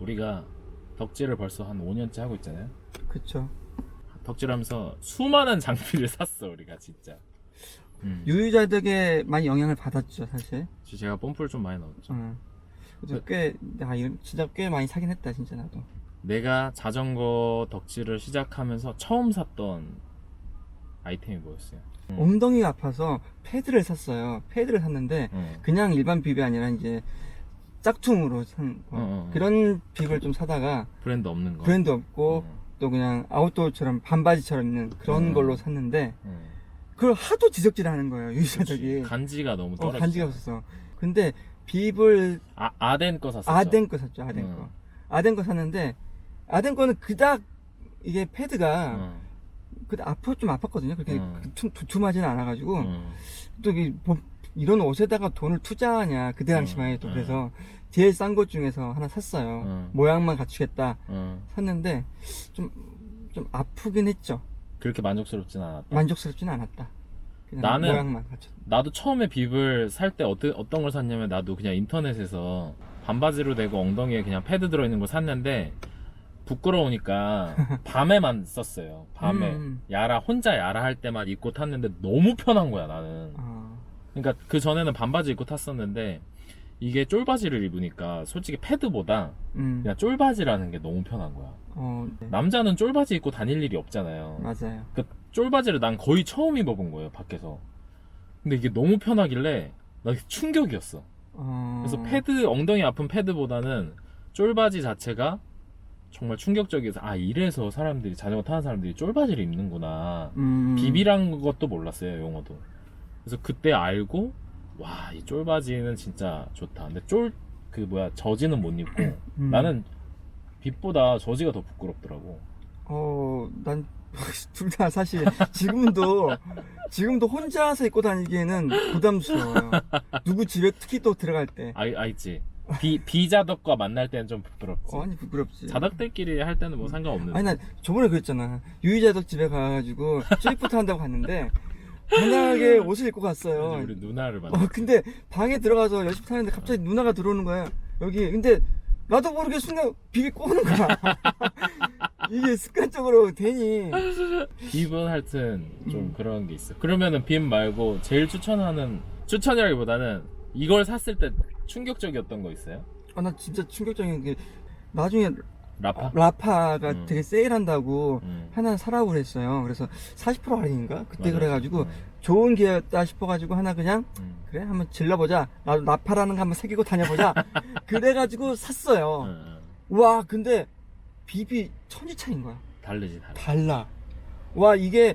우리가 덕질을 벌써 한 5년째 하고 있잖아요. 그쵸. 덕질하면서 수많은 장비를 샀어 우리가 진짜. 음. 유유자덕에 많이 영향을 받았죠, 사실. 제가 뽐뿌를 좀 많이 넣었죠. 어. 그래서 꽤, 아, 이거 진짜 꽤 많이 사긴 했다, 진짜 나도. 내가 자전거 덕질을 시작하면서 처음 샀던 아이템이 뭐였어요? 음. 엉덩이가 아파서 패드를 샀어요. 패드를 샀는데, 어. 그냥 일반 빕이 아니라 이제 짝퉁으로 산 거. 어, 어, 어. 그런 빕을 좀 사다가 브랜드 없는 거. 브랜드 없고 어. 또 그냥 아웃도어처럼 반바지처럼 있는 그런 음. 걸로 샀는데 어. 그걸 하도 지적질 하는 거예요 그치. 유유자덕이 간지가 너무 어, 떨어져. 간지가 없었어 근데 빕을 아 아덴 거 샀었죠. 아덴 거 샀죠 아덴 음. 거 아덴 거 샀는데 아덴 거는 그닥 이게 패드가 어. 그닥 아파 좀 아팠거든요 그렇게 음. 두- 두툼하지는 않아가지고 어. 또 이, 뭐, 이런 옷에다가 돈을 투자하냐 그때 당시만 해도 음. 그래서 제일 싼 것 중에서 하나 샀어요 음. 모양만 갖추겠다 어. 샀는데 좀, 좀 아프긴 했죠. 그렇게 만족스럽진 않았다. 만족스럽진 않았다. 그냥 나는- 모양만. 나도 처음에 빕을 살 때 어떤 어떤 걸 샀냐면 나도 그냥 인터넷에서 반바지로 되고 엉덩이에 그냥 패드 들어 있는 걸 샀는데 부끄러우니까 밤에만 썼어요. 밤에 음. 야라 혼자 야라 할 때만 입고 탔는데 너무 편한 거야 나는. 아, 그러니까 그 전에는 반바지 입고 탔었는데 이게 쫄바지를 입으니까 솔직히 패드보다 음, 그냥 쫄바지라는 게 너무 편한 거야. 어, 네. 남자는 쫄바지 입고 다닐 일이 없잖아요. 맞아요. 그 쫄바지를 난 거의 처음 입어본 거예요 밖에서. 근데 이게 너무 편하길래 나 충격이었어. 어, 그래서 패드 엉덩이 아픈 패드보다는 쫄바지 자체가 정말 충격적이어서 아 이래서 사람들이 자전거 타는 사람들이 쫄바지를 입는구나. 음, 비비란 것도 몰랐어요 용어도. 그래서 그때 알고 와 이 쫄바지는 진짜 좋다. 근데 쫄 그 뭐야 저지는 못 입고 음. 나는 빛보다 저지가 더 부끄럽더라고. 어, 난 둘 다 사실 지금도 지금도 혼자서 입고 다니기에는 부담스러워요. 누구 집에 특히 또 들어갈 때. 아, 아 있지. 비 비자덕과 만날 때는 좀 부끄럽지. 어, 아니 부끄럽지. 자덕들끼리 할 때는 뭐 상관없는데. 아니 난 저번에 그랬잖아. 유이자덕 집에 가가지고 쉐이프트 한다고 갔는데 편하게 옷을 입고 갔어요. 우리 누나를 만나. 어 근데 방에 들어가서 열심히 타는데 갑자기 누나가 들어오는 거야 여기 근데 나도 모르게 순간 비비 꼬는 거야 이게 습관적으로 되니 빕은 하여튼 좀 음. 그런 게 있어. 그러면은 빕 말고 제일 추천하는 추천이라기보다는 이걸 샀을 때 충격적이었던 거 있어요? 아 나 진짜 충격적인 게 나중에 라파? 라파가 음. 되게 세일한다고 음. 하나 사라고 그랬어요 그래서 40% 할인인가 그때 맞아요. 그래가지고 음. 좋은 기회였다 싶어가지고 하나 그냥 음. 그래 한번 질러보자 나도 라파라는 거 한번 새기고 다녀보자 그래가지고 샀어요 음, 음. 와 근데 비비 천지 차인 거야 다르지 다르. 달라. 와 이게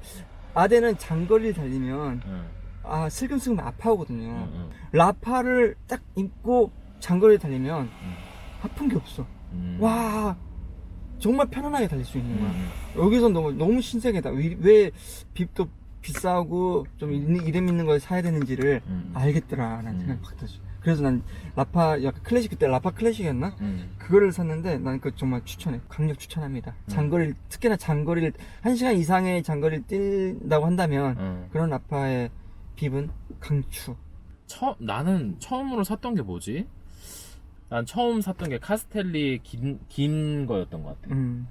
아대는 장거리를 달리면 음, 아 슬금슬금 아파오거든요. 음, 음, 라파를 딱 입고 장거리를 달리면 음. 아픈 게 없어. 음. 와 정말 편안하게 달릴 수 있는 거야. 음. 여기서 너무 너무 신세계다. 왜, 왜 빕도 비싸고 좀 이름 있는 걸 사야 되는지를 음. 알겠더라라는 음. 생각이 확 들었어. 그래서 난 라파 약간 클래식 그때 라파 클래식이었나? 음. 그거를 샀는데 난 그거 정말 추천해. 강력 추천합니다. 음. 장거리를 특히나 장거리를 한 시간 이상의 장거리를 뛴다고 한다면 음. 그런 라파의 빕은 강추. 처 나는 처음으로 샀던 게 뭐지? 난 처음 샀던 게 카스텔리 긴, 긴 거였던 것 같아. 음.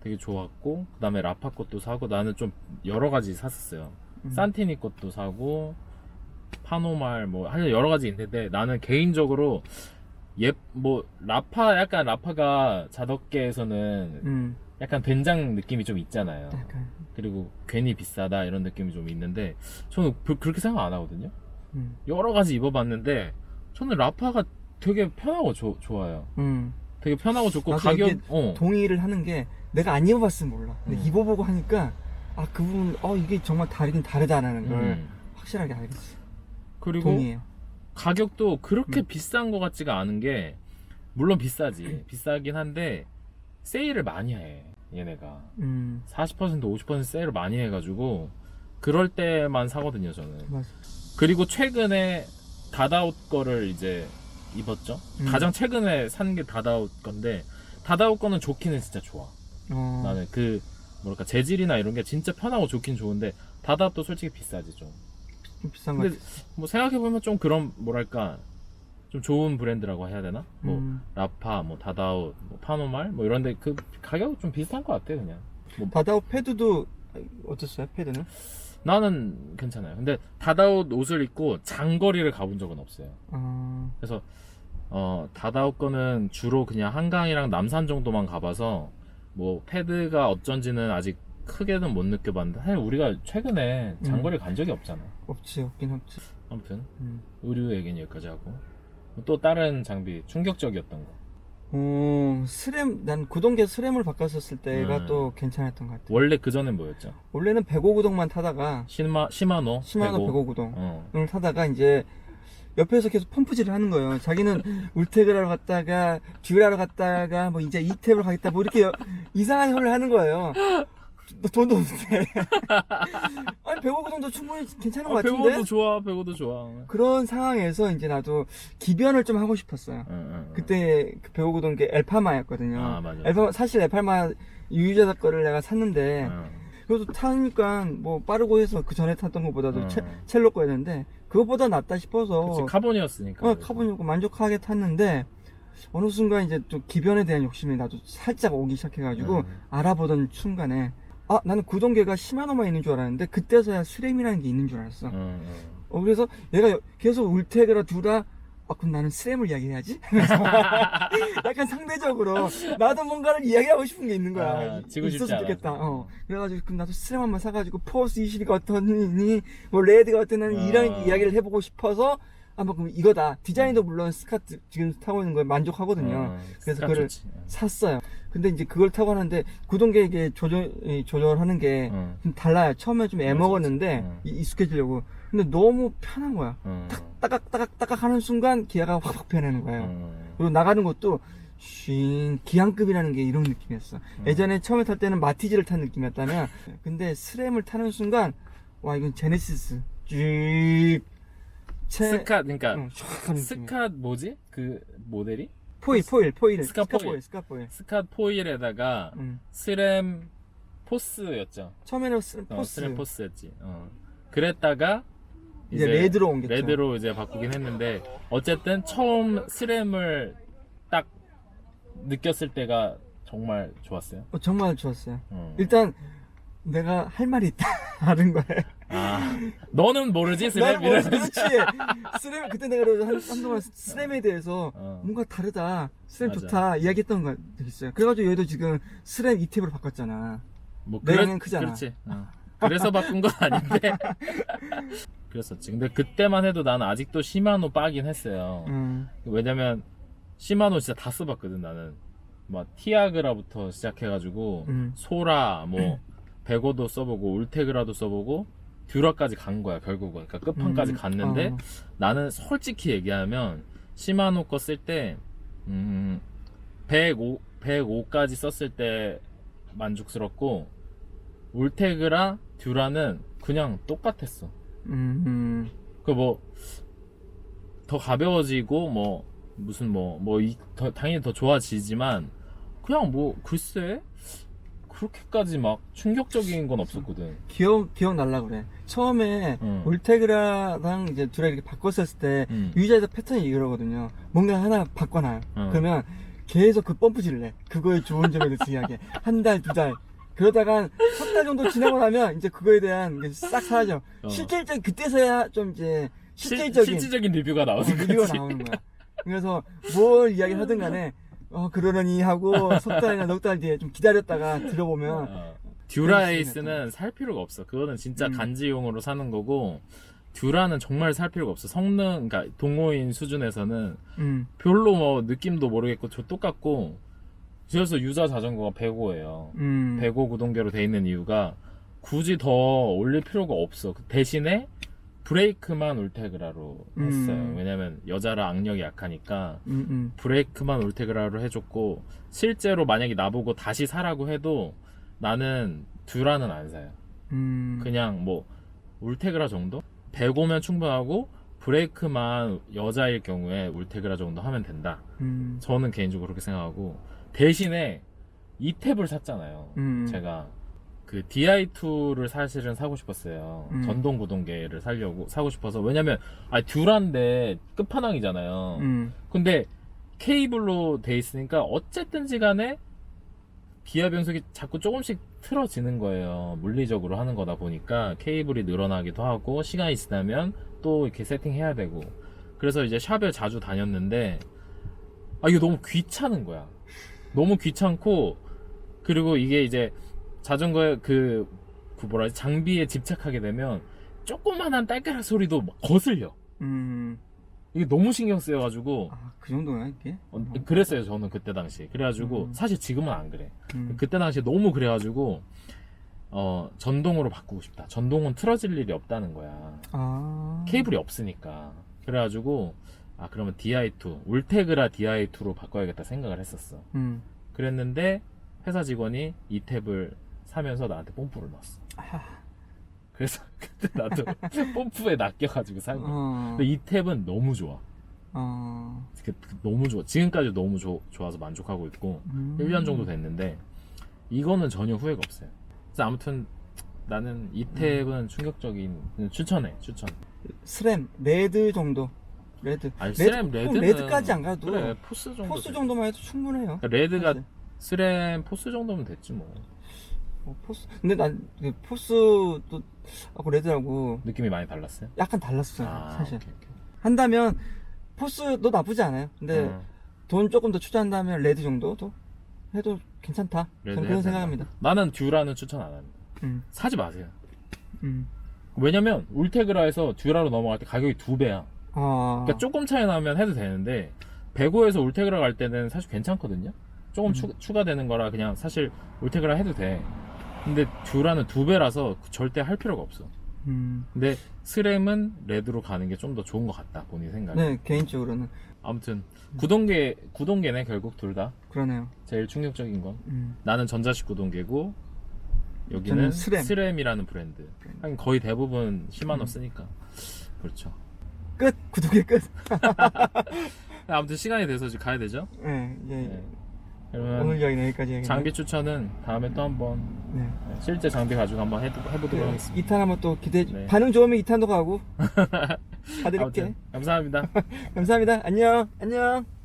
되게 좋았고 그다음에 라파 것도 사고 나는 좀 여러 가지 샀었어요. 음. 산티니 것도 사고 파노말 뭐 하여튼 여러 가지 있는데 나는 개인적으로 예뭐 라파 약간 라파가 자덕계에서는 음. 약간 된장 느낌이 좀 있잖아요. 약간. 그리고 괜히 비싸다 이런 느낌이 좀 있는데 저는 그- 그렇게 생각 안 하거든요. 음. 여러 가지 입어봤는데 저는 라파가 되게 편하고 조- 좋아요. 음. 되게 편하고 좋고 나도 가격 이게 어 동의를 하는 게 내가 안 입어봤으면 몰라. 근데 음. 입어보고 하니까 아 그 부분 어 이게 정말 다르긴 다르다라는 걸 음. 확실하게 알겠어. 그리고 동의해요. 가격도 그렇게 음. 비싼 것 같지가 않은 게 물론 비싸지 비싸긴 한데 세일을 많이 해 얘네가 음. 40% 50% 세일을 많이 해가지고 그럴 때만 사거든요 저는 맞아. 그리고 최근에 다다웃 거를 이제 입었죠 음. 가장 최근에 산 게 다다웃 건데 다다웃 거는 좋기는 진짜 좋아 어. 나는 그 뭐랄까 재질이나 이런 게 진짜 편하고 좋긴 좋은데 다다웃도 솔직히 비싸지 좀 좀 비싼 거 근데. 뭐 생각해 보면 좀 그런 뭐랄까 좀 좋은 브랜드라고 해야 되나? 뭐 음. 라파, 뭐 다다우, 뭐 파노말 뭐 이런데 그 가격 좀 비슷한 것 같아 그냥. 뭐 바다오 패드도 어땠어요? 패드는? 나는 괜찮아요. 근데 다다우 옷을 입고 장거리를 가본 적은 없어요. 아, 그래서 어 다다우 거는 주로 그냥 한강이랑 남산 정도만 가봐서 뭐 패드가 어쩐지는 아직 크게는 못 느껴봤는데 사실 우리가 최근에 장거리 간 적이 없잖아. 없지 없긴 없지. 아무튼 음. 의류 얘기는 여기까지 하고 또 다른 장비 충격적이었던 거. 어, 스램 난 구동계 스램을 바꿨었을 때가 음. 또 괜찮았던 것 같아. 원래 그 전엔 뭐였죠? 원래는 105 구동만 타다가 시마 시마노. 시마노 105. 105 구동. 어. 을 타다가 이제 옆에서 계속 펌프질을 하는 거예요. 자기는 울테그라로 갔다가 듀라로 갔다가 뭐 이제 이탭으로 가겠다 뭐 이렇게 여- 이상한 소리를 하는 거예요. 너 돈도 없는데. 아니 105구동도 충분히 괜찮은 것 아, 같은데. 배고도 좋아, 배고도 좋아. 응, 그런 상황에서 이제 나도 기변을 좀 하고 싶었어요. 응, 응. 그때 그 105구동 게 엘파마였거든요. 아 맞아. 엘파마 사실 엘파마 유유자사 거를 내가 샀는데 응. 그래도 타니까 뭐 빠르고 해서 그 전에 탔던 것보다도 어. 첼, 첼로 거였는데 그것보다 낫다 싶어서 그치, 카본이었으니까. 어, 카본이고 만족하게 탔는데 어느 순간 이제 또 기변에 대한 욕심이 나도 살짝 오기 시작해가지고 음. 알아보던 순간에 아 나는 구동계가 시마노만 있는 줄 알았는데 그때서야 스램이라는 게 있는 줄 알았어. 응, 응. 어, 그래서 얘가 여- 계속 울테그라 두라 아 그럼 나는 스램을 이야기해야지. 약간 상대적으로 나도 뭔가를 이야기하고 싶은 게 있는 거야. 아, 이- 지고 싶지 있었으면 좋겠다. 어. 그래가지고 그럼 나도 스램 한번 사가지고 포스 22가 어떠니, 뭐 레드가 어떠니 아. 이런 이야기를 해보고 싶어서 한번 그럼 이거다. 디자인도 물론 스카트 지금 타고 있는 거에 만족하거든요. 어, 그래서 그거를 좋지. 응. 샀어요. 근데 이제 그걸 타고 하는데 구동계 이게 조절 이 조절하는 게 응. 좀 달라요. 처음에 좀 애먹었는데 응. 이- 익숙해지려고. 근데 너무 편한 거야. 응. 따각 따각 따각 하는 순간 기아가 확확 변하는 거예요. 응. 그리고 나가는 것도 쉰 기한급이라는 게 이런 느낌이었어. 음. 예전에 처음에 탈 때는 마티즈를 탄 느낌이었다면 근데 스램을 타는 순간 와 이건 제네시스 쭉 채... 스카 그러니까 응. 스카 뭐지? 그 모델이 포일 포일 포일 스카 포일. 스카 포일 스카 포일에다가 응. 스램 포스였죠. 처음에는 스램 어, 포스 스램 포스였지. 어. 그랬다가 이제 레드로 옮겼죠. 레드로 이제 바꾸긴 했는데 어쨌든 처음 스램을 딱 느꼈을 때가 정말 좋았어요. 어, 정말 좋았어요. 어. 일단 내가 할 말이 있다 하는 거예요. 아 너는 모르지 나는 뭐, 이러면서 그렇지. 스램 그때 내가 한, 한동안 스램에 대해서 어. 뭔가 다르다. 스램 맞아. 좋다. 이야기했던 거 있어요. 그래가지고 얘도 지금 스램 2탭으로 바꿨잖아. 뭐 내랑은 크잖아. 그렇지. 어. 그래서 바꾼 건 아닌데 그랬었지. 근데 그때만 해도 나는 아직도 시마노 빠긴 했어요. 음. 왜냐면 시마노 진짜 다 써봤거든 나는. 막 티아그라부터 시작해가지고 음. 소라 뭐 베고도 써보고 울테그라도 써보고 듀라까지 간 거야 결국은. 그러니까 끝판까지 음. 갔는데 어. 나는 솔직히 얘기하면 시마노 거 쓸 때 음, 105 105까지 썼을 때 만족스럽고 울테그라 듀라는 그냥 똑같았어. 음, 음. 그뭐 더 가벼워지고 뭐 무슨 뭐뭐 당연히 더 좋아지지만 그냥 뭐 글쎄 그렇게까지 막 충격적인 건 없었거든. 기억 기억 날라 그래. 처음에 음. 울테그라랑 이제 둘이 이렇게 바꿨을 때 음. 유저에서 패턴이 이러거든요. 뭔가 하나 바꿔놔요. 어. 그러면 계속 그 펌프질을 해. 그거의 좋은 점에 대해서 이야기해. 한 달, 두 달. 그러다가 석 달 정도 지나고 나면 이제 그거에 대한 게 싹 사라져. 어. 실질적 그때서야 좀 이제 실- 실질적인 실 질적인 리뷰가 어, 나오는 리뷰가 거지. 나오는 거야. 그래서 뭘 이야기를 하든 간에 어 그러려니 하고 석 달이나 넉 달 뒤에 좀 기다렸다가 들어보면 어. 듀라 에이스는 살 필요가 없어. 그거는 진짜 음. 간지용으로 사는 거고 듀라는 정말 살 필요가 없어. 성능, 그러니까 동호인 수준에서는 음, 별로 뭐 느낌도 모르겠고 저 똑같고 그래서 유자 자전거가 105예요. 음, 105 구동계로 돼 있는 이유가 굳이 더 올릴 필요가 없어. 그 대신에 브레이크만 울테그라로 음. 했어요. 왜냐면 여자라 악력이 약하니까 음, 음, 브레이크만 울테그라로 해줬고 실제로 만약에 나보고 다시 사라고 해도 나는 듀라는 안 사요. 음, 그냥 뭐 울테그라 정도? 105면 충분하고 브레이크만 여자일 경우에 울테그라 정도 하면 된다. 음, 저는 개인적으로 그렇게 생각하고 대신에 이 탭을 샀잖아요. 음. 제가 그 DI2를 사실은 사고 싶었어요. 음. 전동 구동계를 사려고 사고 싶어서 왜냐면 아 듀란데 끝판왕이잖아요. 음. 근데 케이블로 돼 있으니까 어쨌든지 간에 기아 변속이 자꾸 조금씩 틀어지는 거예요. 물리적으로 하는 거다 보니까 케이블이 늘어나기도 하고 시간이 지나면 또 이렇게 세팅해야 되고 그래서 이제 샵을 자주 다녔는데 아 이거 너무 귀찮은 거야. 너무 귀찮고 그리고 이게 이제 자전거의 그, 그 뭐라 하지 장비에 집착하게 되면 조그만한 딸가락 소리도 막 거슬려. 음. 이게 너무 신경 쓰여가지고 아, 그 정도야, 이게? 어, 그랬어요 저는 그때 당시 그래가지고 음. 사실 지금은 안 그래 음. 그때 당시 너무 그래가지고 어 전동으로 바꾸고 싶다 전동은 틀어질 일이 없다는 거야 아. 케이블이 없으니까 그래가지고 아 그러면 DI2 울테그라 DI2로 바꿔야겠다 생각을 했었어 음. 그랬는데 회사 직원이 이 탭을 사면서 나한테 뽐뿌를 넣었어 아. 그래서 그때 나도 뽐뿌에 낚여가지고 산 거야 어. 근데 이 탭은 너무 좋아 어. 그- 그 너무 좋아 지금까지 너무 좋- 좋아서 만족하고 있고 음. 1년 정도 됐는데 이거는 전혀 후회가 없어요. 그래서 아무튼 나는 이 탭은 충격적인 추천해 추천. 스램, 레드 정도. 레드. 아니 레드, 스램 꼭 레드는 레드까지 안 가도 그래 포스 정도 포스 돼. 정도만 해도 충분해요. 그러니까 레드가. 스램 포스 정도면 됐지 뭐 어, 포스. 근데 난그 포스도 하고 레드하고 느낌이 많이 달랐어요. 약간 달랐어요. 아, 사실. 오케이, 오케이. 한다면 포스도 나쁘지 않아요. 근데 어, 돈 조금 더 투자한다면 레드 정도도 해도 괜찮다. 레드 저는 해도 그런 된다. 생각합니다. 나는 듀라는 추천 안 합니다. 음, 사지 마세요. 음. 왜냐면 울테그라에서 듀라로 넘어갈 때 가격이 두 배야. 아, 그러니까 조금 차이 나면 해도 되는데 배고에서 울테그라 갈 때는 사실 괜찮거든요. 조금 음. 추, 추가되는 거라 그냥 사실 울테그라 해도 돼. 근데 듀라는 두 배라서 절대 할 필요가 없어. 음. 근데 스램은 레드로 가는 게 좀 더 좋은 것 같다 본인 생각에. 네, 개인적으로는 아무튼 구동계 구동계네 결국 둘 다 그러네요. 제일 충격적인 건 음. 나는 전자식 구동계고 저는 여기는 스램. 이라는 브랜드. 하긴 거의 대부분 시마노 음. 쓰니까 그렇죠. 끝! 구독의 끝! 아무튼 시간이 돼서 이제 가야 되죠. 네, 이제 네. 오늘 이야기는 여기까지 해야겠네요. 장비 추천은 다음에 또 한번 네. 실제 장비 가지고 한번 해, 해보도록 하겠습니다. 2탄 한번 또 기대해 주 네. 반응 좋으면 2탄도 가고 가드릴게 아무튼 감사합니다. 감사합니다 안녕 안녕